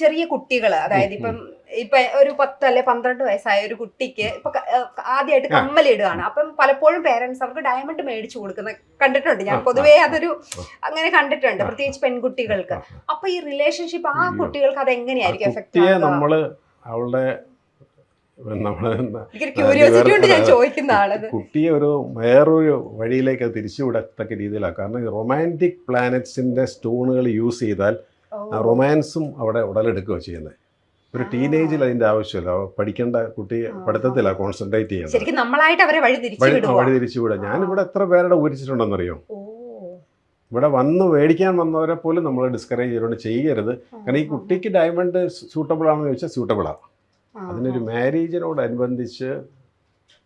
ചെറിയ കുട്ടികൾ അതായത് ഇപ്പം ഇപ്പൊ ഒരു പത്ത് അല്ലെ പന്ത്രണ്ട് വയസ്സായ ഒരു കുട്ടിക്ക് ഇപ്പൊ ആദ്യമായിട്ട്. കമ്മലിടുകയാണ് അപ്പം പലപ്പോഴും പേരൻസ് അവർക്ക് ഡയമണ്ട് മേടിച്ചു കൊടുക്കുന്ന കണ്ടിട്ടുണ്ട്. ഞാൻ പൊതുവേ അതൊരു അങ്ങനെ കണ്ടിട്ടുണ്ട്. പ്രത്യേകിച്ച് പെൺകുട്ടികൾക്ക്. അപ്പൊ ഈ റിലേഷൻഷിപ്പ് ആ കുട്ടികൾക്ക് അത് എങ്ങനെയായിരിക്കും എഫക്ട് നമ്മൾ അവളുടെ കുട്ടിയെ ഒരു വേറൊരു വഴിയിലേക്ക് തിരിച്ചുവിടത്തക്ക രീതിയിലാണ് കാരണം റൊമാന്റിക് പ്ലാനറ്റ്സിന്റെ സ്റ്റോണുകൾ യൂസ് ചെയ്താൽ ഓ. റൊമാൻസും അവിടെ ഉടലെടുക്കുകയോ ചെയ്യുന്നത് ഒരു ടീനേജിൽ അതിന്റെ ആവശ്യമില്ല. പഠിക്കേണ്ട കുട്ടി പഠിത്തത്തില്ല കോൺസെൻട്രേറ്റ് ചെയ്യുന്നത്. ശരിക്കും നമ്മളായിട്ട് അവരെ വഴി തിരിച്ചു വഴി വിടുക വഴി തിരിച്ചുവിടുക ഞാനിവിടെ എത്ര പേരുടെ ഊരിച്ചിട്ടുണ്ടെന്നറിയോ ഇവിടെ വന്ന് മേടിക്കാൻ വന്നവരെ പോലും നമ്മൾ ഡിസ്കറേജ് ചെയ്തുകൊണ്ട് ചെയ്യരുത് കാരണം ഈ കുട്ടിക്ക് ഡയമണ്ട് സൂട്ടബിൾ ആണെന്ന് ചോദിച്ചാൽ സൂട്ടബിൾ ആണ് ആ, അതിനൊരു മാരേജിനോടനുബന്ധിച്ച്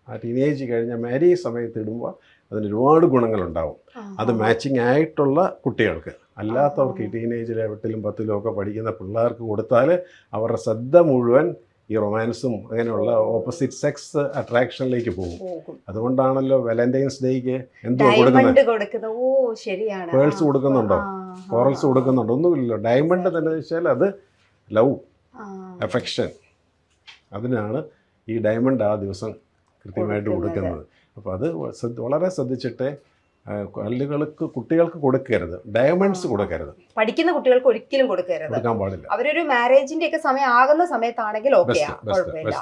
ആ ടീനേജ് കഴിഞ്ഞ മാരേജ് സമയത്ത് ഇടുമ്പോൾ അതിന് ഒരുപാട് ഗുണങ്ങളുണ്ടാവും. ആ, അത് മാച്ചിങ് ആയിട്ടുള്ള കുട്ടികൾക്ക്. അല്ലാത്തവർക്ക് ഈ ടീനേജ് ലെവട്ടിലും പത്തിലും ഒക്കെ പഠിക്കുന്ന പിള്ളേർക്ക് കൊടുത്താൽ അവരുടെ ശ്രദ്ധ മുഴുവൻ ഈ റൊമാൻസും അങ്ങനെയുള്ള ഓപ്പോസിറ്റ് സെക്സ് അട്രാക്ഷനിലേക്ക് പോകും. അതുകൊണ്ടാണല്ലോ വാലന്റൈൻസ് ഡേക്ക് എന്തോ കൊടുക്കുന്നത്? പേഴ്സ് കൊടുക്കുന്നുണ്ടോ? കോറൽസ് കൊടുക്കുന്നുണ്ടോ? ഒന്നുമില്ലല്ലോ. ഡയമണ്ട് തന്നെ വെച്ചാൽ അത് ലവ് അഫെക്ഷൻ അതിനാണ് ഈ ഡയമണ്ട് ആ ദിവസം കൃത്യമായിട്ട് കൊടുക്കുന്നത്. അപ്പോൾ അത് വളരെ ശ്രദ്ധിച്ചിട്ട് കല്ലുകൾക്ക് കുട്ടികൾക്ക് കൊടുക്കരുത്. ഡയമണ്ട്സ് കൊടുക്കരുത്. പഠിക്കുന്ന കുട്ടികൾക്ക് ഒരിക്കലും കൊടുക്കരുത്. അവരൊരു മാരേജിന്റെ ഒക്കെ സമയം ആകുന്ന സമയത്താണെങ്കിൽ ഓക്കെ കുഴപ്പമില്ല.